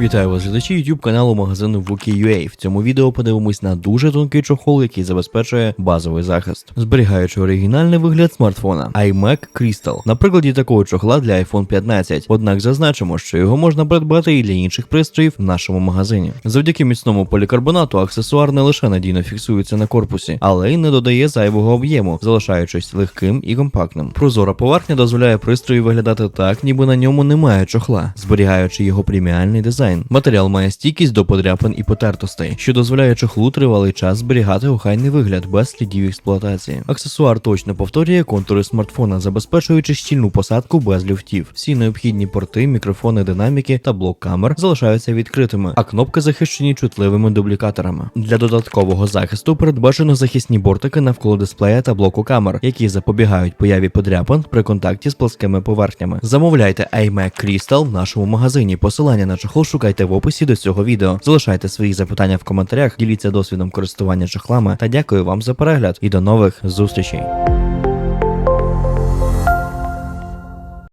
Вітаю вас, глядачі YouTube каналу магазину Wookie.ua. В цьому відео подивимось на дуже тонкий чохол, який забезпечує базовий захист, зберігаючи оригінальний вигляд смартфона iMac Crystal. На прикладі такого чохла для iPhone 15. Однак зазначимо, що його можна придбати і для інших пристроїв в нашому магазині. Завдяки міцному полікарбонату аксесуар не лише надійно фіксується на корпусі, але й не додає зайвого об'єму, залишаючись легким і компактним. Прозора поверхня дозволяє пристрою виглядати так, ніби на ньому немає чохла, зберігаючи його преміальний дизайн. Матеріал має стійкість до подряпин і потертостей, що дозволяє чохлу тривалий час зберігати охайний вигляд без слідів експлуатації. Аксесуар точно повторює контури смартфона, забезпечуючи щільну посадку без люфтів. Всі необхідні порти, мікрофони, динаміки та блок камер залишаються відкритими, а кнопки захищені чутливими дублікаторами. Для додаткового захисту передбачено захисні бортики навколо дисплея та блоку камер, які запобігають появі подряпин при контакті з плоскими поверхнями. Замовляйте iMac Crystal в нашому магазині. Посилання на чохол шукайте в описі до цього відео. Залишайте свої запитання в коментарях, діліться досвідом користування чохлами та дякую вам за перегляд і до нових зустрічей.